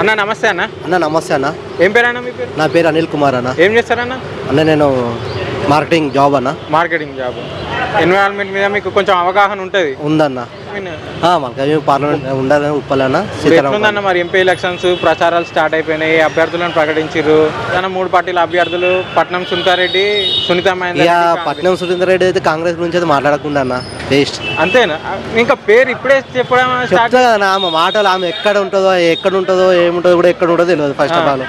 అన్న నమస్తే అన్న. అన్న నమస్తే అన్న. ఏం పేరు అన్న మీ పేరు? నా పేరు అనిల్ కుమార్ అన్న. ఏం చేస్తారన్న? అన్న నేను మార్కెటింగ్ జాబ్ అన్న? మార్కెటింగ్ జాబ్ ఎన్విరాన్మెంట్ మీద మీకు కొంచెం అవగాహన ఉంటుంది. ఉందన్న? మనకి పార్లమెంట్ ఉండాలని ఉప్పలన్న ఎట్లుందన్న మరి ఎంపీ ఎలక్షన్స్ ప్రచారాలు స్టార్ట్ అయిపోయినాయి అభ్యర్థులను ప్రకటించిర్రు. కానీ మూడు పార్టీల అభ్యర్థులు పట్నం సునీతారెడ్డి సునీత పట్నం సురేందర్ రెడ్డి అయితే కాంగ్రెస్ గురించి అయితే మాట్లాడకుండా అన్న వేస్ట్. అంతేనా? ఇంకా పేరు ఇప్పుడే చెప్పడం స్టార్ట్ చెప్తా కదా ఆమె మాటలు ఆమె ఎక్కడ ఉంటుందో ఎక్కడ ఉంటుందో ఏముంటుందో కూడా ఎక్కడ ఉంటుందో తెలియదు ఫస్ట్ ఆఫ్ ఆల్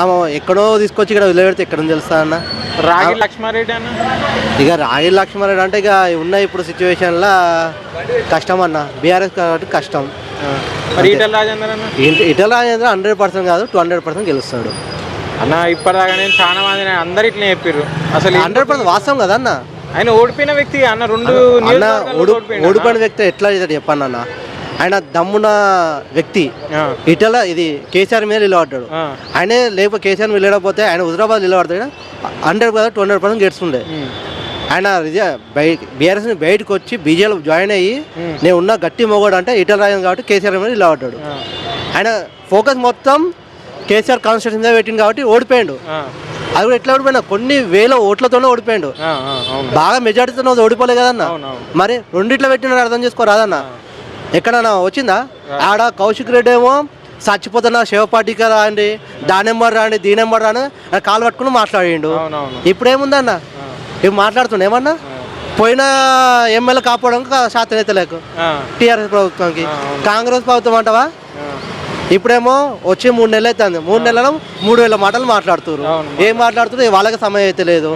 ఆమె ఎక్కడో తీసుకొచ్చి ఇక్కడ వదిలిపెడితే ఎక్కడ ఉంది తెలుసా అన్న? రాగి లక్ష్మారెడ్డి అన్న? ఇక రాగి లక్ష్మణుడు అంటే ఇక ఉన్న ఇప్పుడు సిచ్యువేషన్లో కష్టం అన్న. బీఆర్ఎస్ కాబట్టి కష్టం. మరి ఈటల రాజేందర్ అన్న? ఇట- ఇటల రాజేంద్ర హండ్రెడ్ పర్సెంట్ కాదు టూ హండ్రెడ్ పర్సెంట్ గెలుస్తాడు. అన్న ఇప్పటిదాకా నేను చాలా మంది అందరు ఇట్లనే చెప్పారు అసలు హండ్రెడ్ పర్సెంట్ వాస్తవం కదా అన్న? ఆయన ఓడిపోయిన వ్యక్తి అన్న రెండు ఓడిపోయిన వ్యక్తి ఎట్లా అవుతాడు చెప్పండి అన్న? ఆయన దమ్మున్న వ్యక్తి. ఇటల ఇది కేసీఆర్ మీద నిలబడ్డాడు. ఆయనే లేకపోతే కేసీఆర్ మీద నిలబడిపోతే ఆయన హుజరాబాద్ నిలబడతాడు హండ్రెడ్ కదా టూ హండ్రెడ్ పర్సెంట్ గెలుస్తుండే ఆయన బీఆర్ఎస్ బయటకు వచ్చి బీజేపీ జాయిన్ అయ్యి నేను ఉన్న గట్టి మొగోడు అంటే ఇటల రాజన్ కాబట్టి కేసీఆర్ మీద నిలబడ్డాడు. ఆయన ఫోకస్ మొత్తం కేసీఆర్ కాన్స్టిట్యూషన్ మీద పెట్టింది కాబట్టి ఓడిపోయాడు. అది కూడా ఎట్లా ఓడిపోయినా కొన్ని వేల ఓట్లతోనే ఓడిపోయాడు. బాగా మెజార్టీతో ఓడిపోలే కదన్న. మరి రెండిట్లో పెట్టినాడు అర్థం చేసుకోరాదన్న ఎక్కడన్నా వచ్చిందా? ఆడ కౌశిక్ రెడ్డి ఏమో చచ్చిపోతున్నా శివపాటిక రాండి దానెంబర్ రాండి దీనెంబర్ రాని కాలు పట్టుకుని మాట్లాడిండు. అవునవును. ఇప్పుడు ఏముందన్న ఇప్పుడు మాట్లాడుతున్నా ఏమన్నా? పోయిన ఎమ్మెల్యే కాపాడడానికి శాతం అయితే లేకు. టీఆర్ఎస్ ప్రభుత్వంకి. కాంగ్రెస్ ప్రభుత్వం అంటవా? ఇప్పుడేమో వచ్చి మూడు నెలలు అవుతుంది. మూడు నెలలు మూడు వేల మాటలు మాట్లాడుతున్నారు. ఏం మాట్లాడుతున్నారు వాళ్ళకి సమయం అయితే లేదు?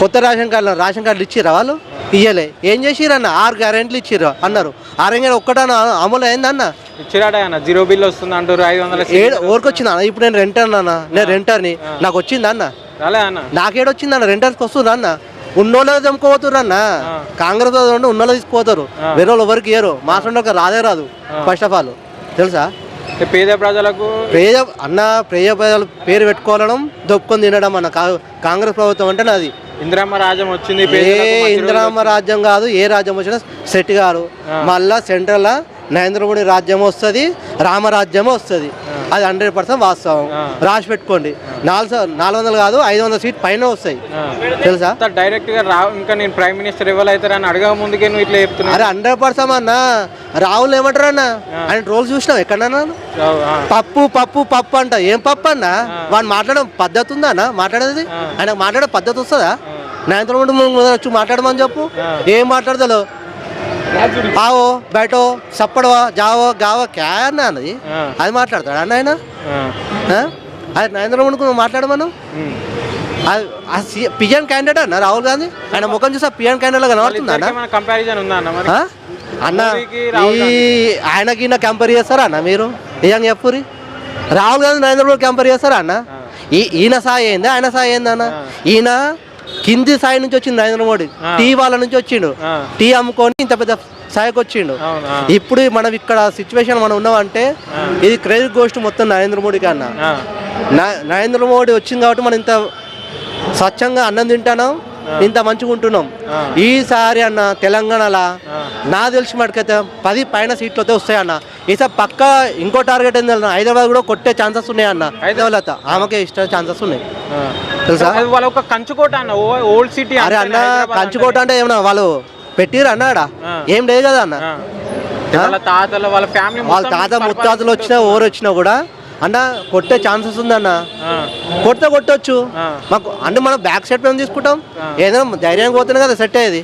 కొత్త రేషన్ కార్డులు రేషన్ కార్డులు ఇచ్చిర్రా వాళ్ళు? ఇయ్యలే. ఏం చేసిరన్న? ఆరు గ్యారెంట్లు ఇచ్చిర్రు. అన్నారు. ఆరు గ్యారెంటీ ఒక్కటన అమలు అయిందన్న? అన్న. జీరో బిల్ వస్తుంది అంటారు ఐదు వందల ఏడు ఊరికి వచ్చింది అన్న. ఇప్పుడు నేను రెంటర్ అన్న. నేను రెంటర్ని నాకు వచ్చింది అన్న? రాలే అన్న. నాకేడొచ్చింది అన్న రెంటర్స్కి వస్తుంది అన్న? ఉన్నోళ్ళే చంపుకోపోతుర్రు అన్న. కాంగ్రెస్ ఉండి ఉన్నోళ్ళు తీసుకుపోతారు. వేరే వాళ్ళు ఎవరికి ఇయ్యరు. మా సొంత రాదే రాదు. ఫస్ట్ ఆఫ్ ఆల్ తెలుసా? పేద ప్రజలకు ప్రేయ అన్న ప్రేయ ప్రజలు పేరు పెట్టుకోవడం దొప్పుకొని తినడం అన్న. కాంగ్రెస్ ప్రభుత్వం అంటే నాది ఇందిరమ్మ రాజ్యం వచ్చింది ఏ ఇందిరామ రాజ్యం కాదు ఏ రాజ్యం వచ్చినా సెట్ గారు. మళ్ళా సెంట్రల్ నరేంద్ర మోడీ రాజ్యం వస్తుంది రామరాజ్యం వస్తుంది. అది హండ్రెడ్ పర్సెంట్ వాస్తవం. రాసి పెట్టుకోండి. నాలుగు నాలుగు వందలు కాదు ఐదు వందల సీట్ పైన వస్తాయి. తెలుసా? డైరెక్ట్గా రా ఇంకా నేను ప్రైమ్ మినిస్టర్ ఎవరు అవుతారని అడగ ముందుకే నువ్వు ఇట్లా చెప్తున్నావు. అరే హండ్రెడ్ పర్సెంట్ అన్న. రాహుల్ ఏమంటారు అన్న? ఆయన రోల్ చూసినావు ఎక్కడన్నా? పప్పు పప్పు పప్పు అంట. ఏం పప్పు అన్న? వాడు మాట్లాడే పద్ధతి ఉందా అన్న? మాట్లాడేది? ఆయన మాట్లాడే పద్ధతి వస్తుందా? మోడీ ముందు వచ్చి మాట్లాడమని చెప్పు. ఏం మాట్లాడతాలో ఆవో బయటో సప్పడవా జావో గావో క్యా అన్న అన్నది? అది మాట్లాడతాడు అన్న ఆయన? అది నరేంద్ర మోడీకి మాట్లాడమను? ఉమ్. పిఎం క్యాండిడేట్ అన్న రాహుల్ గాంధీ? ఆయన ముఖం చూసా పిఎం క్యాండిడేట్ కనబడుతుందా కంపారిజన్ ఉందా అన్న? అన్న ఈ ఆయనకి ఈయన కంపేర్ చేస్తారా అన్న మీరు? నిజంగా చెప్పురి రాహుల్ గాంధీ నరేంద్ర మోడీ కంపేర్ చేస్తారా అన్న? ఈ ఈయన సాయి ఏంది ఆయన సాయి ఏంది అన్న? ఈయన కింది సాయి నుంచి వచ్చింది నరేంద్ర మోడీ. టీ వాళ్ళ నుంచి వచ్చిండు. టీ అమ్ముకొని ఇంత పెద్ద స్థాయికి వచ్చిండు. ఇప్పుడు మనం ఇక్కడ సిచ్యువేషన్ మనం ఉన్నామంటే ఇది క్రెడిట్ గోస్ట్ మొత్తం నరేంద్ర మోడీకి అన్న. ఆ, నా- నరేంద్ర మోడీ వచ్చింది కాబట్టి మనం ఇంత స్వచ్ఛంగా అన్నం తింటున్నాం. ఇంత మంచిగా ఉంటున్నాం. ఈసారి అన్న తెలంగాణలో. నా తెలిసి మటుకైతే పది పైన సీట్లు అయితే వస్తాయి అన్న. ఈసారి పక్క ఇంకో టార్గెట్ ఏంది అన్న? హైదరాబాద్ కూడా కొట్టే ఛాన్సెస్ ఉన్నాయి అన్న. హైదరాబాద్. ఆమెకే ఇష్ట ఛాన్సెస్ ఉన్నాయి. తెలుసా? వాళ్ళ ఒక కంచుకోట అన్న ఓల్డ్ సిటీ అరే అన్న కంచుకోట అంటే ఏమన్నా వాళ్ళు పెట్టిరు అన్నాడా ఆ. ఏం లేదు కదా అన్న. వాళ్ళ తాతలు వాళ్ళ ఫ్యామిలీ వాళ్ళ తాత ముత్తాతలు వచ్చినా ఓరు వచ్చినా కూడా అన్న కొట్టే ఛాన్సెస్ ఉందన్న. కొడితే కొట్టొచ్చు. మాకు అంటే మనం బ్యాక్ సైడ్ మేము తీసుకుంటాం. ఏదైనా ధైర్యంగా పోతేనే కదా సెట్ అయ్యేది.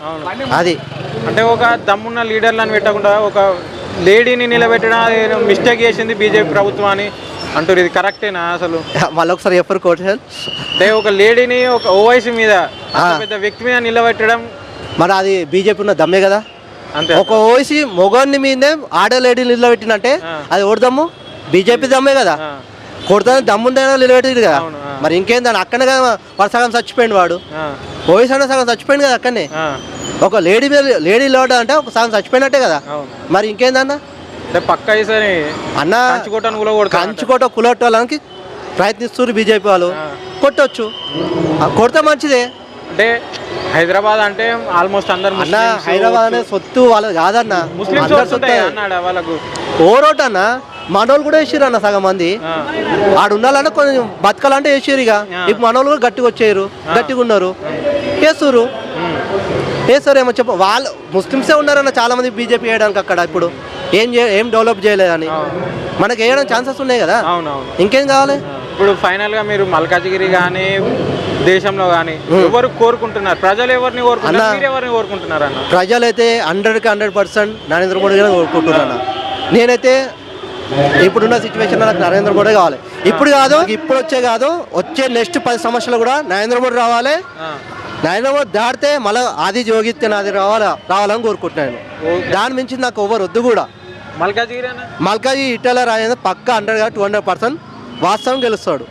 అది. అంటే ఒక దమ్మున్న లీడర్లను పెట్టకుండా ఒక లేడీని నిలబెట్టడం మిస్టేక్ చేసింది బీజేపీ ప్రభుత్వం అని అంటారు ఇది కరెక్టేనా అసలు? మళ్ళీ ఒకసారి చెప్పరు కోటేషన్ అంటే ఒక లేడీని ఒక ఓవైసీ మీద పెద్ద వ్యక్తి మీద నిలబెట్టడం. మరి అది బీజేపీ ఉన్న దమ్మే కదా. అంతే. ఒక ఓసి మొగాన్ని మీదే ఆడే లేడీ నిలబెట్టినంటే. అది ఓడదమ్ము బీజేపీ దమ్మే కదా. ఆ, కొడతానే దమ్ముందైనా నిలబెట్టింది కదా. మరి ఇంకేందని అక్కడనే కదా వాడు సగం చచ్చిపోయింది వాడు. ఓఎస్ అంటే సగం చచ్చిపోయింది కదా అక్కడనే. ఒక లేడీ మీద లేడీ లోడ్ అంటే ఒక సగం చచ్చిపోయినట్టే కదా. మరి ఇంకేందన్న? పక్క అన్న కంచుకోట కులట్టడానికి ప్రయత్నిస్తున్నారు బీజేపీ వాళ్ళు. కొట్టొచ్చు. కొడితే మంచిదే. అంటే హైదరాబాద్ అంటే ఆల్మోస్ట్ అందరు అన్న హైదరాబాద్ అనే సొత్తు వాళ్ళది కాదన్న. అన్నాడు వాళ్ళకు? ఓరోట్ అన్న మనోళ్ళు కూడా వేసిర్రు అన్న సగం మంది. ఆడు ఉండాలంటే కొంచెం బతకాలంటే వేసారు ఇక. ఇప్పుడు మనోళ్ళు కూడా గట్టిగా వచ్చారు గట్టిగా ఉన్నారు. వేస్తురు ఉమ్, వేస్తారు ఏమో చెప్ప. వాళ్ళు ముస్లిమ్సే ఉన్నారన్న చాలా మంది బీజేపీ వేయడానికి అక్కడ ఇప్పుడు. ఏం ఏం డెవలప్ చేయలేదని. మనకి వేయడం ఛాన్సెస్ ఉన్నాయి కదా. ఇంకేం కావాలి? ఇప్పుడు ఫైనల్గా మీరు మల్కాజిగిరి కానీ దేశంలో కానీ ఎవరు కోరుకుంటున్నారు? ప్రజలు ఎవరిని కోరుకుంటున్నారు? ఎవరిని కోరుకుంటున్నారు అన్న ప్రజలైతే హండ్రెడ్కి హండ్రెడ్ పర్సెంట్ నరేంద్ర మోడీ గారు కోరుకుంటున్నాను నేనైతే ఇప్పుడున్న సిచ్యువేషన్ నాకు నరేంద్ర మోడీ కావాలి. ఇప్పుడు కాదు ఇప్పుడు వచ్చే కాదు వచ్చే నెక్స్ట్ పది సంవత్సరాలు కూడా నరేంద్ర మోడీ రావాలి. నరేంద్ర మోడీ దాటితే మళ్ళీ ఆది జోగితే నాది రావాలా రావాలని కోరుకుంటున్నాను. దాని మించి నాకు ఎవరు వద్దు కూడా. అన్న? మల్కాజీ ఇటల రాజేంద్ర పక్క హండ్రెడ్ టూ హండ్రెడ్ పర్సెంట్ వాస్తవం గెలుస్తాడు.